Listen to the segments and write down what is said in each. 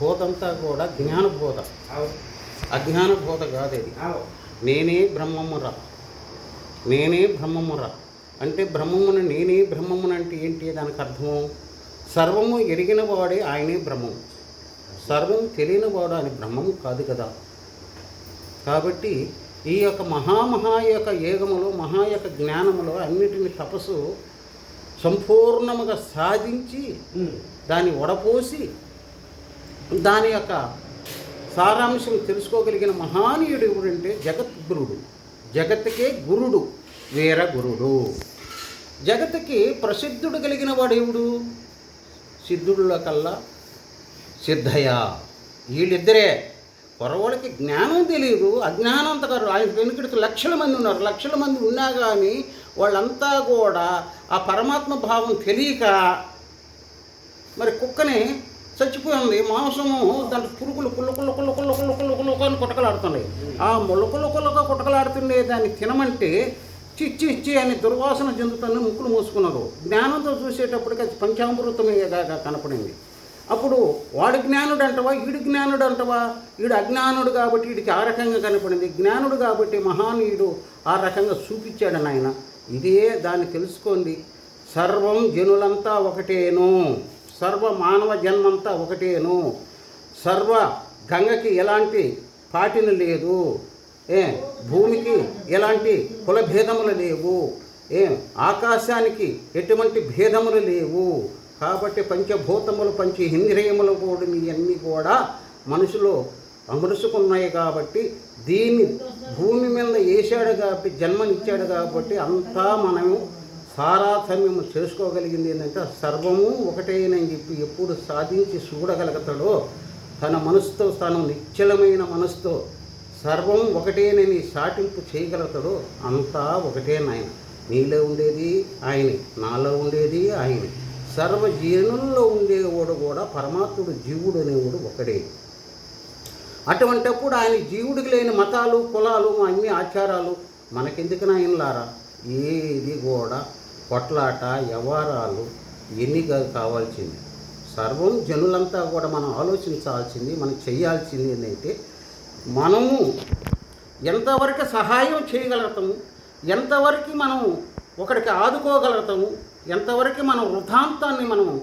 బోధంతా కూడా జ్ఞాన బోధ అజ్ఞాన బోధ కాదు ఇది నేనే బ్రహ్మమురా. నేనే బ్రహ్మమురా. అంటే బ్రహ్మమును నేనే బ్రహ్మమును అంటే ఏంటి దానికి అర్థము? సర్వము ఎరిగిన వాడే ఆయనే బ్రహ్మము. సర్వం తెలియని వాడు ఆయన బ్రహ్మము కాదు కదా. కాబట్టి ఈ యొక్క మహామహా యొక్క ఏగములో మహా యొక్క జ్ఞానములో అన్నిటిని తపస్సు సంపూర్ణముగా సాధించి దాన్ని వడపోసి దాని యొక్క సారాంశం తెలుసుకోగలిగిన మహానీయుడు ఎవడంటే జగద్గురుడు. జగత్తుకే గురుడు వీర గురుడు. జగత్తుకి ప్రసిద్ధుడు కలిగిన వాడు ఎవడు? సిద్ధుడుల కల్లా సిద్ధయ్య. వీళ్ళిద్దరే. పొరవాళ్ళకి జ్ఞానం తెలియదు. అజ్ఞానంతగారు ఆయన వెనుకడికి లక్షల మంది ఉన్నారు. లక్షల మంది ఉన్నా కానీ వాళ్ళంతా కూడా ఆ పరమాత్మ భావం తెలియక మరి కుక్కని చచ్చిపోయింది మాంసము దాంట్లో పురుగులు కుల్ల కుల్ల కుల్ల కుల్ల కుల్ల కుల్ల కుల్ల అని ఆ ముళ్ళకుల్ల కుల్లగా దాన్ని తినమంటే చిచ్చి ఇచ్చి అని దుర్వాసన చెందుతున్న ముక్కులు మూసుకున్నారు. జ్ఞానంతో చూసేటప్పటికి అది పంచామృతమేగా కనపడింది. అప్పుడు వాడు జ్ఞానుడు అంటవా ఈడు జ్ఞానుడు అంటవా ఈడు అజ్ఞానుడు కాబట్టి వీడికి ఆ రకంగా కనపడింది. జ్ఞానుడు కాబట్టి మహానీయుడు ఆ రకంగా చూపించాడు నాయన. ఇదే దాన్ని తెలుసుకోండి. సర్వం జనులంతా ఒకటేను. సర్వ మానవ జన్మంతా ఒకటేను. సర్వ గంగకి ఎలాంటి పాటిన లేదు ఏ భూమికి ఎలాంటి కుల భేదములు లేవు. ఏ ఆకాశానికి ఎటువంటి భేదములు లేవు. కాబట్టి పంచభూతములు పంచ ఇంద్రియములు కూడా అన్నీ కూడా మనుషులు అమరుసుకున్నాయి కాబట్టి దీన్ని భూమి మీద వేసాడు కాబట్టి జన్మనిచ్చాడు కాబట్టి అంతా మనము సారాధమ్యము చేసుకోగలిగింది ఏంటంటే సర్వము ఒకటేనని చెప్పి ఎప్పుడు సాధించి చూడగలుగుతాడో తన మనసుతో తను నిశ్చలమైన మనసుతో సర్వం ఒకటేనని సాటింపు చేయగలుగుతాడో అంతా ఒకటే నాయన. నీలో ఉండేది ఆయనే నాలో ఉండేది ఆయనే. సర్వజీనుల్లో ఉండేవాడు కూడా పరమాత్ముడు జీవుడు అనేవాడు ఒకడే. అటువంటప్పుడు ఆయన జీవుడికి లేని మతాలు కులాలు అన్ని ఆచారాలు మనకెందుకు నాయనలారా? ఏది కూడా కొట్లాట వ్యవహారాలు ఎన్ని కావాల్సింది? సర్వం జనులంతా కూడా మనం ఆలోచించాల్సింది మనం చేయాల్సింది ఏంటంటే మనము ఎంతవరకు సహాయం చేయగలుగుతాము ఎంతవరకు మనం ఒకరికి ఆదుకోగలుగుతాము ఎంతవరకు మనం వృథాంతాన్ని మనం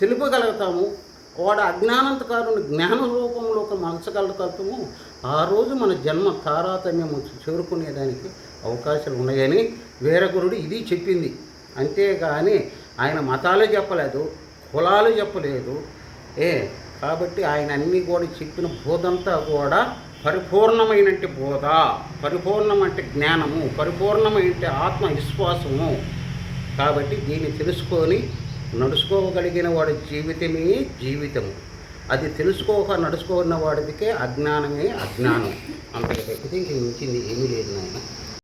తెలుపగలుగుతాము వాడు అజ్ఞానంతకారుని జ్ఞాన రూపంలోకి మలచగలుగుతాము ఆ రోజు మన జన్మ తారాతమ్యము చేరుకునేదానికి అవకాశాలు ఉన్నాయని వీరగురుడు ఇది చెప్పింది. అంతేగాని ఆయన మతాలు చెప్పలేదు కులాలు చెప్పలేదు. ఏ కాబట్టి ఆయన అన్నీ కూడా చెప్పిన బోధంతా కూడా పరిపూర్ణమైనటువంటి బోధ. పరిపూర్ణమంటే జ్ఞానము పరిపూర్ణమైనటి ఆత్మవిశ్వాసము. కాబట్టి దీన్ని తెలుసుకొని నడుచుకోగలిగిన వాడి జీవితమే జీవితము. అది తెలుసుకోక నడుచుకున్న వాడికే అజ్ఞానమే అజ్ఞానం. అంతకంటే ఇంక మించింది ఏమీ లేదు నాయన.